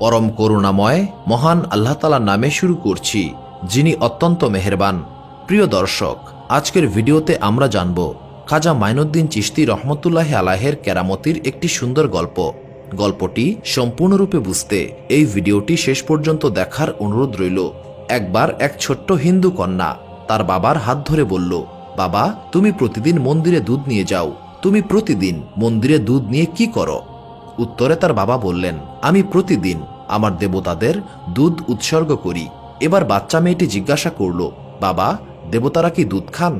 পরম করুণাময় মহান আল্লাহ তালার নামে শুরু করছি, যিনি অত্যন্ত মেহেরবান। প্রিয় দর্শক, আজকের ভিডিওতে আমরা জানব, খাজা মাইনুদ্দিন চিশতি রহমতুল্লাহ আলাহের কেরামতির একটি সুন্দর গল্প। গল্পটি সম্পূর্ণরূপে বুঝতে এই ভিডিওটি শেষ পর্যন্ত দেখার অনুরোধ রইল। একবার এক ছোট্ট হিন্দু কন্যা তার বাবার হাত ধরে বলল, বাবা, তুমি প্রতিদিন মন্দিরে দুধ নিয়ে যাও। তুমি প্রতিদিন মন্দিরে দুধ নিয়ে কি করো? উত্তরে তার বাবা বললেন, আমি প্রতিদিন আমার দেবতাদের দুধ উৎসর্গ করি। এবার বাচ্চা মেয়েটি জিজ্ঞাসা করল, বাবা, দেবতারা কি দুধ খান?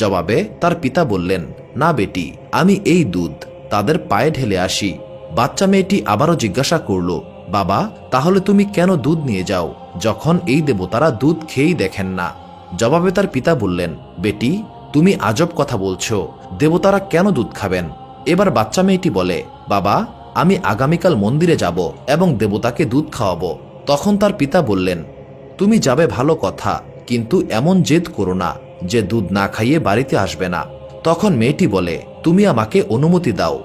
জবাবে তার পিতা বললেন, না বেটি, আমি এই দুধ তাদের পায়ে ঢেলে আসি। বাচ্চা মেয়েটি আবারও জিজ্ঞাসা করল, বাবা, তাহলে তুমি কেন দুধ নিয়ে যাও, যখন এই দেবতারা দুধ খেয়েই দেখেন না? জবাবে তার পিতা বললেন, বেটি, তুমি আজব কথা বলছো, দেবতারা কেন দুধ খাবেন? এবার বাচ্চা মেয়েটি বলে, বাবা আমি আগামীকাল মন্দিরে যাব এবং দেবতাকে দুধ খাওয়াবো। তখন তার পিতা বললেন, তুমি যাবে ভালো কথা, কিন্তু এমন জেদ করো না যে দুধ না খাইয়ে বাড়িতে আসবে না। তখন মেয়েটি বলে, তুমি আমাকে অনুমতি দাও।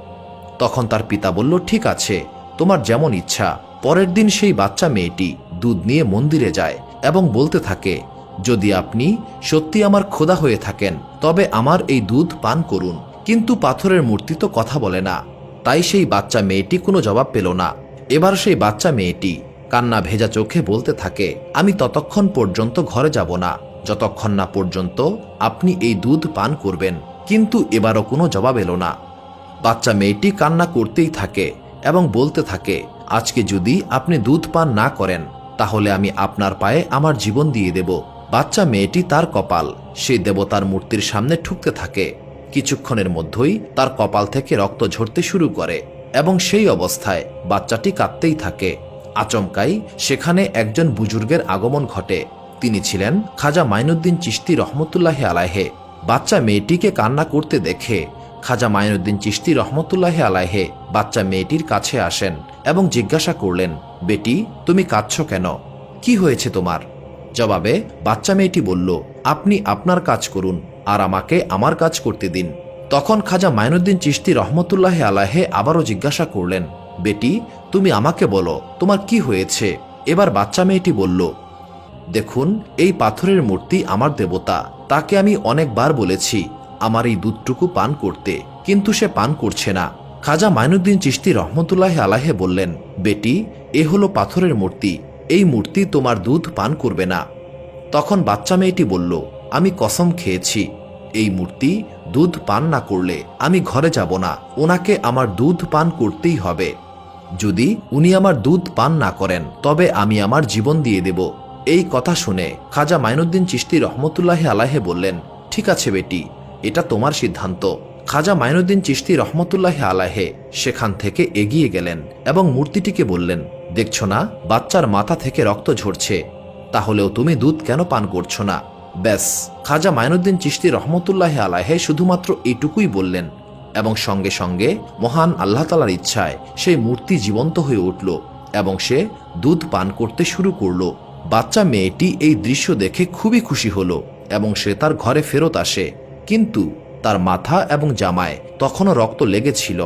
তখন তার পিতা বলল, ঠিক আছে, তোমার যেমন ইচ্ছা। পরের দিন সেই বাচ্চা মেয়েটি দুধ নিয়ে মন্দিরে যায় এবং বলতে থাকে, যদি আপনি সত্যি আমার খোদা হয়ে থাকেন, তবে আমার এই দুধ পান করুন। কিন্তু পাথরের মূর্তি তো কথা বলে না। তাই সেই বাচ্চা মেয়েটি কোনো জবাব পেল না। এবার সেই বাচ্চা মেয়েটি কান্না ভেজা চোখে বলতে থাকে, আমি ততক্ষণ পর্যন্ত ঘরে যাব না। যতক্ষণ না পর্যন্ত আপনি এই দুধ পান করবেন। কিন্তু এবারও কোনো জবাব এলো না। বাচ্চা মেয়েটি কান্না করতেই থাকে এবং বলতে থাকে, আজকে যদি আপনি দুধ পান না করেন, তাহলে আমি আপনার পায়ে আমার জীবন দিয়ে দেব। বাচ্চা মেয়েটি তার কপাল, সেই দেবতার মূর্তির সামনে ঠুকতে থাকে। কিছুক্ষণের মধ্যেই তার কপাল থেকে রক্ত ঝরতে শুরু করে এবং সেই অবস্থায় বাচ্চাটি কাঁদতেই থাকে। আচমকাই সেখানে একজন বুজুর্গের আগমন ঘটে। তিনি ছিলেন খাজা মাইনুদ্দিন চিশতি রহমতুল্লাহ আলাহে বাচ্চা মেয়েটিকে কান্না করতে দেখে খাজা মাইনুদ্দিন চিশতি রহমতুল্লাহ আলাহে বাচ্চা মেয়েটির কাছে আসেন এবং জিজ্ঞাসা করলেন, বেটি, তুমি কাঁদছ কেন? কি হয়েছে তোমার? জবাবে বাচ্চা মেয়েটি বলল, আপনি আপনার কাজ করুন আর আমাকে আমার কাজ করতে দিন। তখন খাজা মাইনুদ্দিন চিশতি রহমতুল্লাহ আলাহে আবারও জিজ্ঞাসা করলেন, বেটি, তুমি আমাকে বলো, তোমার কি হয়েছে? এবার বাচ্চা মেয়েটি বলল, দেখুন, এই পাথরের মূর্তি আমার দেবতা, তাকে আমি অনেকবার বলেছি, আমার এই দুধটুকু পান করতে, কিন্তু সে পান করছে না। খাজা মাইনুদ্দিন চিশতি রহমতুল্লাহ আলাহে বললেন, বেটি, এ হলো পাথরের মূর্তি, এই মূর্তি তোমার দুধ পান করবে না। তখন বাচ্চা মেয়েটি বলল আমি কসম খেয়েছি, এই মূর্তি দুধ পান না করলে আমি ঘরে যাব না, ওনাকে আমার দুধ পান করতেই হবে। যদি উনি আমার দুধ পান না করেন, তবে আমি আমার জীবন দিয়ে দেব। এই কথা শুনে খাজা মাইনুদ্দিন চিশতি রহমতুল্লাহ আলাহে বললেন, ঠিক আছে বেটি, এটা তোমার সিদ্ধান্ত। খাজা মাইনুদ্দিন চিশতি রহমতুল্লাহ আলাহে সেখান থেকে এগিয়ে গেলেন এবং মূর্তিটিকে বললেন, দেখছ না, বাচ্চার মাথা থেকে রক্ত ঝরছে, তাহলেও তুমি দুধ কেন পান করছ না? ব্যাস, খাজা মাইনুদ্দিন চিশতি রহমতুল্লাহ আলাহে শুধুমাত্র এইটুকুই বললেন এবং সঙ্গে সঙ্গে মহান আল্লাহ তালার ইচ্ছায় সেই মূর্তি জীবন্ত হয়ে উঠল এবং সে দুধ পান করতে শুরু করল। বাচ্চা মেয়েটি এই দৃশ্য দেখে খুবই খুশি হলো এবং সে তার ঘরে ফেরত আসে। কিন্তু তার মাথা এবং জামায় তখনও রক্ত লেগেছিল।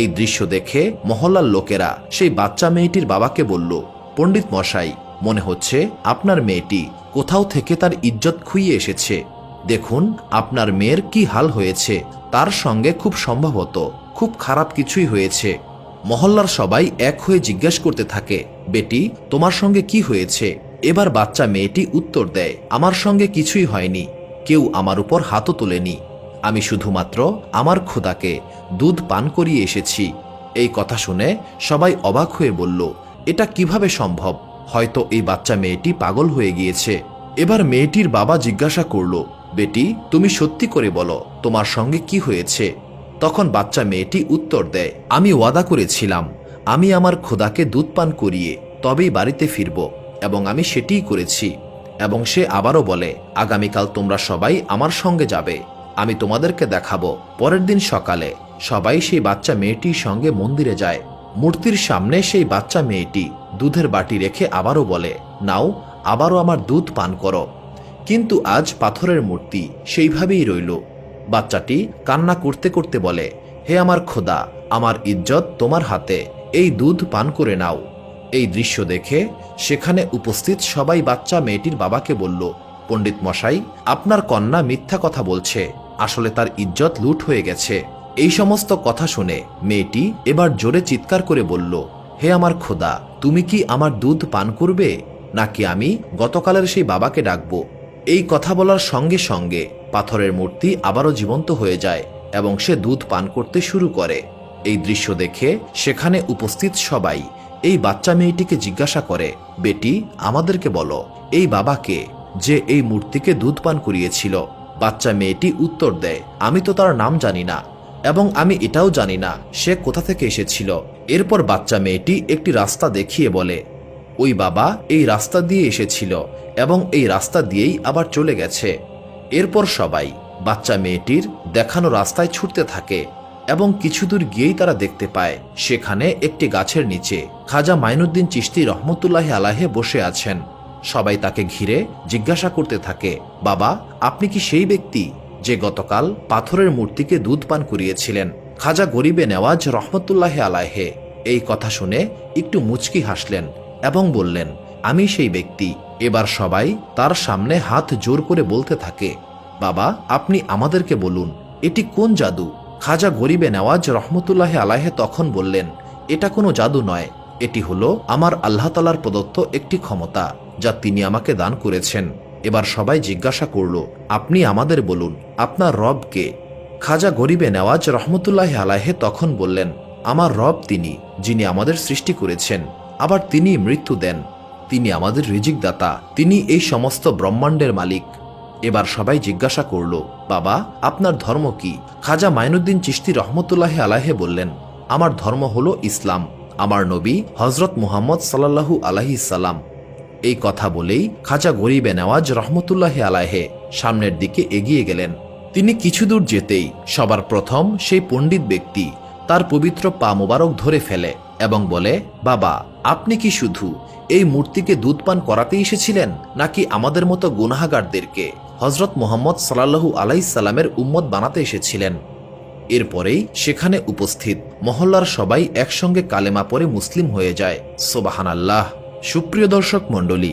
এই দৃশ্য দেখে মহল্লার লোকেরা সেই বাচ্চা মেয়েটির বাবাকে বলল, পণ্ডিত মশাই, মনে হচ্ছে আপনার মেয়েটি কোথাও থেকে তার ইজ্জত খুইয়ে এসেছে। দেখুন, আপনার মেয়ের কি হাল হয়েছে। তার সঙ্গে খুব সম্ভবত খুব খারাপ কিছুই হয়েছে। মহল্লার সবাই এক হয়ে জিজ্ঞেস করতে থাকে, বেটি, তোমার সঙ্গে কি হয়েছে? এবার বাচ্চা মেয়েটি উত্তর দেয়, আমার সঙ্গে কিছুই হয়নি। কেউ আমার উপর হাতও তোলেনি। আমি শুধুমাত্র আমার খোদাকে দুধ পান করিয়ে এসেছি। এই কথা শুনে সবাই অবাক হয়ে বলল, এটা কীভাবে সম্ভব? হয়তো এই বাচ্চা মেয়েটি পাগল হয়ে গিয়েছে। এবার মেয়েটির বাবা জিজ্ঞাসা করল, বেটি, তুমি সত্যি করে বলো, তোমার সঙ্গে কি হয়েছে? তখন বাচ্চা মেয়েটি উত্তর দেয়, আমি ওয়াদা করেছিলাম, আমি আমার খোদাকে দুধ পান করিয়ে তবেই বাড়িতে ফিরব এবং আমি সেটিই করেছি। এবং সে আবারও বলে, আগামীকাল তোমরা সবাই আমার সঙ্গে যাবে, আমি তোমাদেরকে দেখাবো। পরের দিন সকালে সবাই সেই বাচ্চা মেয়েটির সঙ্গে মন্দিরে যায়। মূর্তির সামনে সেই বাচ্চা মেয়েটি দুধের বাটি রেখে আবারও বলে, নাও আবারও আমার দুধ পান করো। কিন্তু আজ পাথরের মূর্তি সেইভাবেই রইল। বাচ্চাটি কান্না করতে করতে বলে, হে আমার খোদা, আমার ইজ্জত তোমার হাতে, এই দুধ পান করে নাও। এই দৃশ্য দেখে সেখানে উপস্থিত সবাই বাচ্চা মেয়েটির বাবাকে বলল, পণ্ডিত মশাই, আপনার কন্যা মিথ্যা কথা বলছে, আসলে তার ইজ্জত লুট হয়ে গেছে। এই সমস্ত কথা শুনে মেয়েটি এবার জোরে চিৎকার করে বলল, হে আমার খোদা, তুমি কি আমার দুধ পান করবে? নাকি আমি গতকালের সেই বাবাকে ডাকবো? এই কথা বলার সঙ্গে সঙ্গে পাথরের মূর্তি আবারও জীবন্ত হয়ে যায় এবং সে দুধ পান করতে শুরু করে। এই দৃশ্য দেখে সেখানে উপস্থিত সবাই এই বাচ্চা মেয়েটিকে জিজ্ঞাসা করে, বেটি, আমাদেরকে বলো, এই বাবাকে যে এই মূর্তিকে দুধ পান করিয়েছিল, বাচ্চা মেয়েটি উত্তর দেয়, আমি তো তার নাম জানি না এবং আমি এটাও জানি না, সে কোথা থেকে এসেছিল? এরপর বাচ্চা মেয়েটি একটি রাস্তা দেখিয়ে বলে ওই বাবা এই রাস্তা দিয়ে এসেছিল এবং এই রাস্তা দিয়েই আবার চলে গেছে। এরপর সবাই বাচ্চা মেয়েটির দেখানো রাস্তায় ছুটতে থাকে এবং কিছু দূর গিয়েই তারা দেখতে পায়, সেখানে একটি গাছের নিচে খাজা মাইনুদ্দিন চিশতি রহমতুল্লাহ আলাহে বসে আছেন। সবাই তাকে ঘিরে জিজ্ঞাসা করতে থাকে, বাবা, আপনি কি সেই ব্যক্তি যে গতকাল পাথরের মূর্তিকে দুধ পান করিয়েছিলেন? খাজা গরিবে নেওয়াজ রহমতুল্লাহ আলাহে এই কথা শুনে একটু মুচকি হাসলেন। এবং বললেন, আমি সেই ব্যক্তি। এবার সবাই তার সামনে হাত জোর করে বলতে থাকে, বাবা, আপনি আমাদেরকে বলুন, এটি কোন জাদু? খাজা গরিবে নেওয়াজ রহমতুল্লাহ আলাহে তখন বললেন, এটা কোনো জাদু নয়, এটি হলো আমার আল্লাহ তালার প্রদত্ত একটি ক্ষমতা, যা তিনি আমাকে দান করেছেন। এবার সবাই জিজ্ঞাসা করল, আপনি আমাদের বলুন, আপনার রবকে খাজা গরিবে নেওয়াজ রহমতুল্লাহ আলাহে তখন বললেন, আমার রব তিনি, যিনি আমাদের সৃষ্টি করেছেন। আবার তিনি মৃত্যু দেন। তিনি আমাদের রিজিক দাতা তিনি এই সমস্ত ব্রহ্মাণ্ডের মালিক। এবার সবাই জিজ্ঞাসা করল, বাবা, আপনার ধর্ম কি? খাজা মাইনুদ্দিন চিশতি রহমতুল্লাহ আলাহে বললেন, আমার ধর্ম হলো ইসলাম। আমার নবী হজরত মুহাম্মদ সাল্লাহু আলাহি সাল্লাম। এই কথা বলেই খাজা গরিবে নেওয়াজ রহমতুল্লাহ আলাহে সামনের দিকে এগিয়ে গেলেন। তিনি কিছু দূর যেতেই সবার প্রথম সেই পণ্ডিত ব্যক্তি তার পবিত্র পা মোবারক ধরে ফেলে এবং বলে, বাবা আপনি কি শুধু এই মূর্তিকে দুধ পান করাতে এসেছিলেন, নাকি আমাদের মতো গুনাহাগারদেরকে হজরত মোহাম্মদ সাল্লাহু আলাইসাল্লামের উম্মত বানাতে এসেছিলেন? এরপরেই সেখানে উপস্থিত মহল্লার সবাই একসঙ্গে কালেমা পরে মুসলিম হয়ে যায়। সোবাহান আল্লাহ সুপ্রিয় দর্শক মণ্ডলী